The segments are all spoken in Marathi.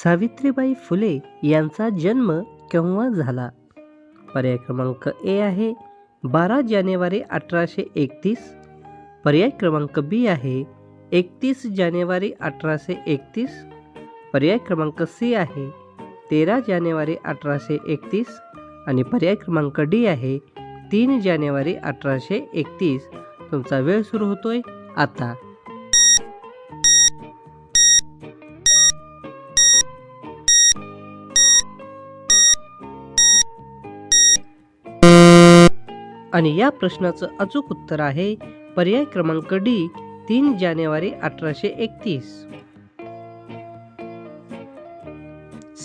सावित्रीबाई फुले यांचा जन्म केव्हा झाला? पर्याय क्रमांक ए आहे बारा जानेवारी अठराशे एकतीस. पर्याय क्रमांक बी आहे एकतीस जानेवारी अठराशे एकतीस. पर्याय क्रमांक सी आहे तेरा जानेवारी अठराशे एकतीस. आणि पर्याय क्रमांक डी आहे तीन जानेवारी अठराशे एकतीस. तुमचा वेळ सुरू होतोय आता. आणि या प्रश्नाचं अचूक उत्तर आहे पर्याय क्रमांक डी तीन जानेवारी अठराशे एकतीस.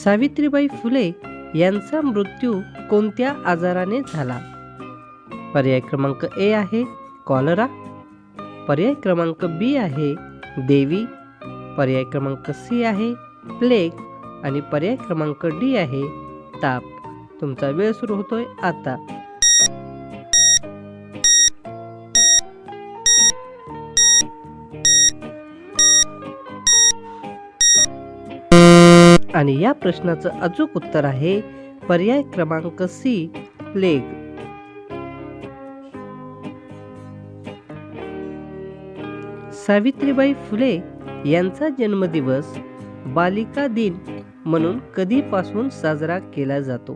सावित्रीबाई फुले यांचा मृत्यू कोणत्या आजाराने झाला? पर्याय क्रमांक ए आहे कॉलरा. पर्याय क्रमांक बी आहे देवी. पर्याय क्रमांक सी आहे प्लेग. आणि पर्याय क्रमांक डी आहे ताप. तुमचा वेळ सुरू होतोय आता. आणि या प्रश्नाचं अचूक उत्तर आहे पर्याय क्रमांक सी प्लेग सावित्रीबाई फुले यांचा जन्मदिवस बालिका दिन म्हणून कधीपासून साजरा केला जातो?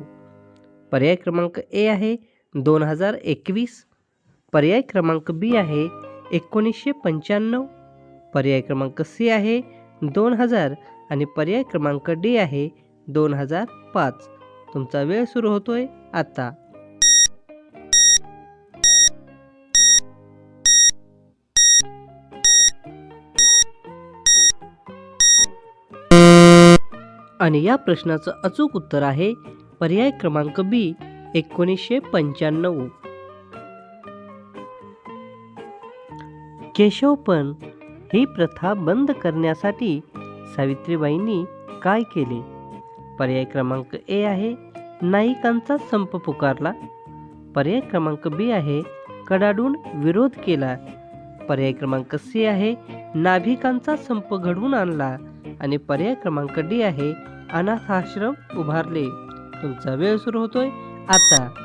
पर्याय क्रमांक ए आहे दोन हजार एकवीस. पर्याय क्रमांक बी आहे एकोणीसशे पंच्याण्णव. पर्याय क्रमांक सी आहे दोन हजार आणि पर्याय क्रमांक डी आहे दोन हजार पाच. तुमचा वेळ सुरू होतोय आता. आणि या प्रश्नाचं अचूक उत्तर आहे पर्याय क्रमांक बी एकोणीसशे पंच्याण्णव. केशवपण ही प्रथा बंद करण्यासाठी सावित्रीबाईंनी काय केले? पर्याय क्रमांक ए आहे नायिकांचा संप पुकारला. पर्याय क्रमांक बी आहे कडाडून विरोध केला. पर्याय क्रमांक सी आहे नाभिकांचा संप घडवून आणला. आणि पर्याय क्रमांक डी आहे अनाथाश्रम उभारले. तुमचा वेळ सुरू होतोय. आता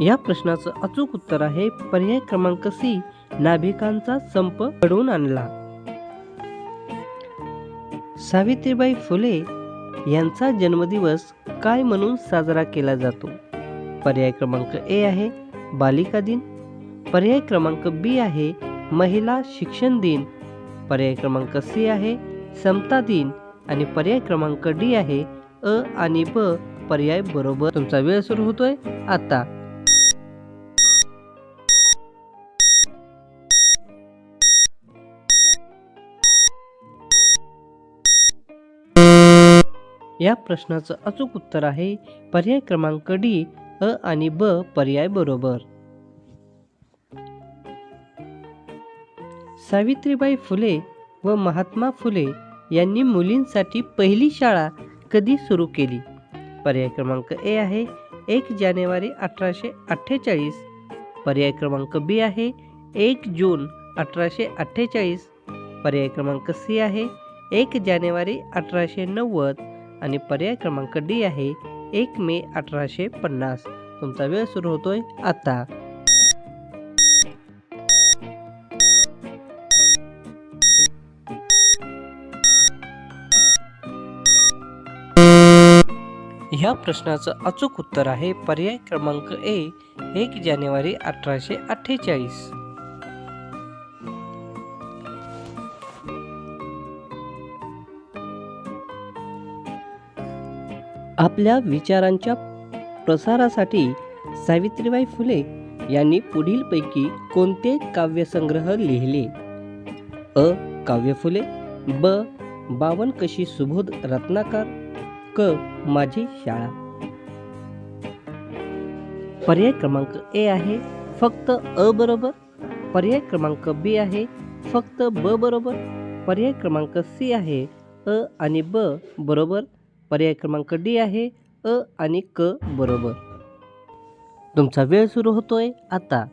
या प्रश्नाचं अचूक उत्तर आहे. पर्याय क्रमांक सी नाभिकांचा संप घडवून आणला. सावित्रीबाई फुले यांचा जन्मदिवस काय म्हणून साजरा केला जातो? पर्याय क्रमांक ए आहे बालिका दिन. पर्याय क्रमांक बी आहे महिला शिक्षण दिन. पर्याय क्रमांक सी आहे समता दिन. आणि पर्याय क्रमांक डी आहे अ आणि ब. पर्याय बरोबर तुमचा वेळ सुरू होतोय. आता या प्रश्नाचं अचूक उत्तर आहे पर्याय क्रमांक डी अ आणि ब पर्याय बरोबर. सावित्रीबाई फुले व महात्मा फुले यांनी मुलींसाठी पहिली शाळा कधी सुरू केली? पर्याय क्रमांक ए आहे एक जानेवारी अठराशे अठ्ठेचाळीस. पर्याय क्रमांक बी आहे एक जून अठराशे अठ्ठेचाळीस. पर्याय क्रमांक सी आहे एक जानेवारी अठराशे नव्वद. आणि पर्याय क्रमांक डी आहे एक मे अठराशे पन्नास. तुमचा वेळ सुरू होतोय आता. ह्या प्रश्नाचं अचूक उत्तर आहे पर्याय क्रमांक ए एक जानेवारी अठराशे अठ्ठेचाळीस. आपल्या विचारांच्या प्रसारासाठी सावित्रीबाई फुले यांनी पुढीलपैकी कोणते काव्यसंग्रह लिहिले? अ. काव्य फुले ब. बावन कशी सुबोध रत्नाकर क. माझी शाळा. पर्याय क्रमांक ए आहे फक्त अ बरोबर. पर्याय क्रमांक बी आहे फक्त ब बरोबर. पर्याय क्रमांक सी आहे अ आणि ब बरोबर. पर्याय क्रमांक डी आहे अ आणि क बरोबर. तुमचा वेळ सुरू होतोय आता.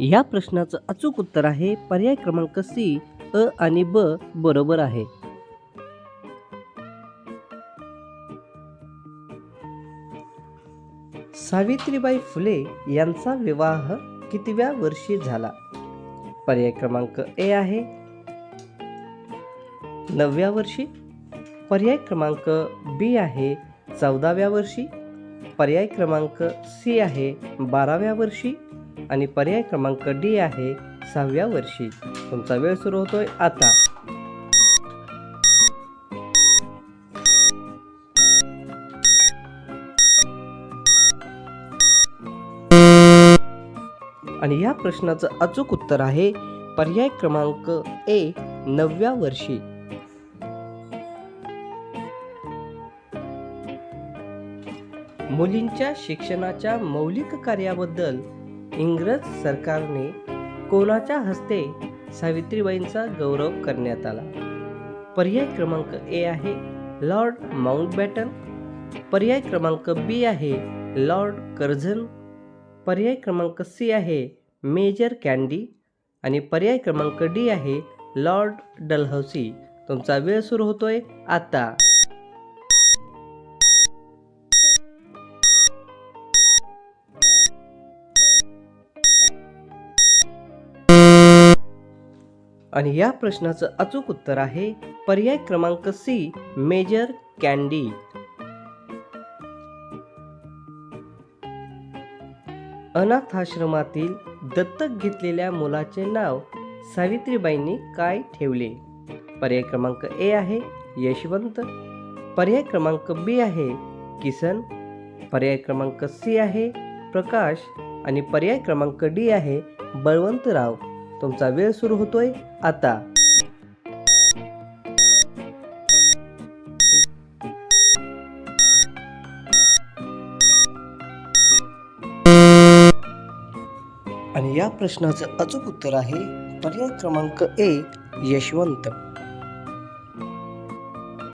या प्रश्नाचं अचूक उत्तर आहे पर्याय क्रमांक सी अ आणि ब बरोबर आहे. सावित्रीबाई फुले यांचा विवाह कितव्या वर्षी झाला? पर्याय क्रमांक ए आहे. नवव्या वर्षी. पर्याय क्रमांक बी आहे. चौदाव्या वर्षी. पर्याय क्रमांक सी आहे. बाराव्या वर्षी. आणि पर्याय क्रमांक डी आहे. सहाव्या वर्षी. तुमचा वेळ सुरू होतोय आता. आणि या प्रश्नाचं अचूक उत्तर आहे पर्याय क्रमांक ए नवव्या वर्षी. मुलींच्या शिक्षणाच्या मौलिक कार्याबद्दल इंग्रज सरकारने कोणाच्या हस्ते सावित्रीबाईंचा गौरव करण्यात आला? पर्याय क्रमांक ए आहे लॉर्ड माउंटबॅटन. पर्याय क्रमांक बी आहे लॉर्ड कर्झन. पर्याय क्रमांक सी आहे मेजर कॅन्डी आणि पर्याय क्रमांक डी आहे लॉर्ड डलहौसी. तुमचा वेळ सुरू होतोय आता. आणि या प्रश्नाचं अचूक उत्तर आहे पर्याय क्रमांक सी मेजर कॅन्डी अनाथाश्रमातील दत्तक घेतलेल्या मुलाचे नाव सावित्रीबाईंनी काय ठेवले? पर्याय क्रमांक ए आहे यशवंत. पर्याय क्रमांक बी आहे किसन. पर्याय क्रमांक सी आहे प्रकाश. आणि पर्याय क्रमांक डी आहे बळवंतराव. तुमचा वेळ सुरू होतोय आता. आणि या प्रश्नाचं अचूक उत्तर आहे पर्याय क्रमांक ए यशवंत.